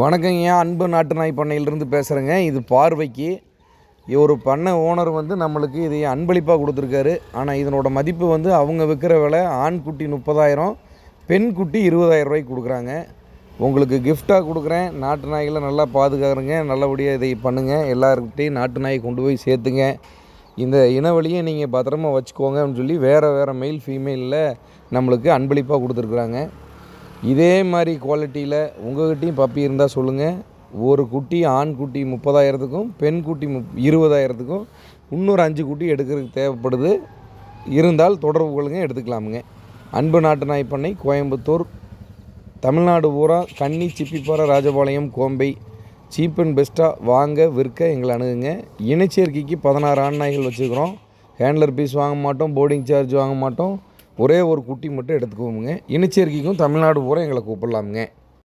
வணக்கங்க அன்பு நாட்டு நாய் பண்ணையிலிருந்து பேசுகிறேங்க இது பார்வைக்கு. ஒரு பண்ணை ஓனர் வந்து நம்மளுக்கு இதை அன்பளிப்பாக கொடுத்துருக்காரு. ஆனால் இதனோட மதிப்பு வந்து அவங்க விற்கிற விலை ஆண் குட்டி முப்பதாயிரம் பெண் குட்டி இருபதாயிரம் ரூபாய்க்கு கொடுக்குறாங்க. உங்களுக்கு கிஃப்டாக கொடுக்குறேன். நாட்டு நாய்களை நல்லா பாதுகாக்கிறேங்க. நல்லபடியாக இதை பண்ணுங்கள் எல்லாருக்கிட்டையும் நாட்டு நாயை கொண்டு போய் சேர்த்துங்க. இந்த இனவழியை நீங்கள் பத்திரமா வச்சுக்கோங்க அப்படின்னு சொல்லி வேறு வேறு மெயில் ஃபீமேலில் நம்மளுக்கு அன்பளிப்பாக கொடுத்துருக்குறாங்க. இதே மாதிரி குவாலிட்டியில் உங்கள்கிட்டையும் பப்பி இருந்தால் சொல்லுங்கள் ஒரு குட்டி ஆண் குட்டி முப்பதாயிரத்துக்கும் பெண் குட்டி முப் இருபதாயிரத்துக்கும் இன்னொரு அஞ்சு குட்டி எடுக்கிறதுக்கு தேவைப்படுது. இருந்தால் தொடர்பு கொள்ளுங்க எடுத்துக்கலாமுங்க. அன்பு நாட்டு நாய் பண்ணை கோயம்புத்தூர். தமிழ்நாடு பூரா கன்னி சிப்பிப்பாறை ராஜபாளையம் கோம்பை. சீப் அண்ட் பெஸ்ட்டாக வாங்க விற்க எங்களை அணுகுங்க. இனச்சேர்க்கைக்கு பதினாறு ஆண் நாய்கள் வச்சுருக்கிறோம். ஹேண்ட்லர் பீஸ் வாங்க மாட்டோம் போர்டிங் சார்ஜ் வாங்க மாட்டோம். ஒரே ஒரு குட்டி மட்டும் எடுத்துக்குவோமுங்க. இனச்சேர்க்கைக்கும் தமிழ்நாடு பூரா எங்களை கூப்பிடலாமுங்க.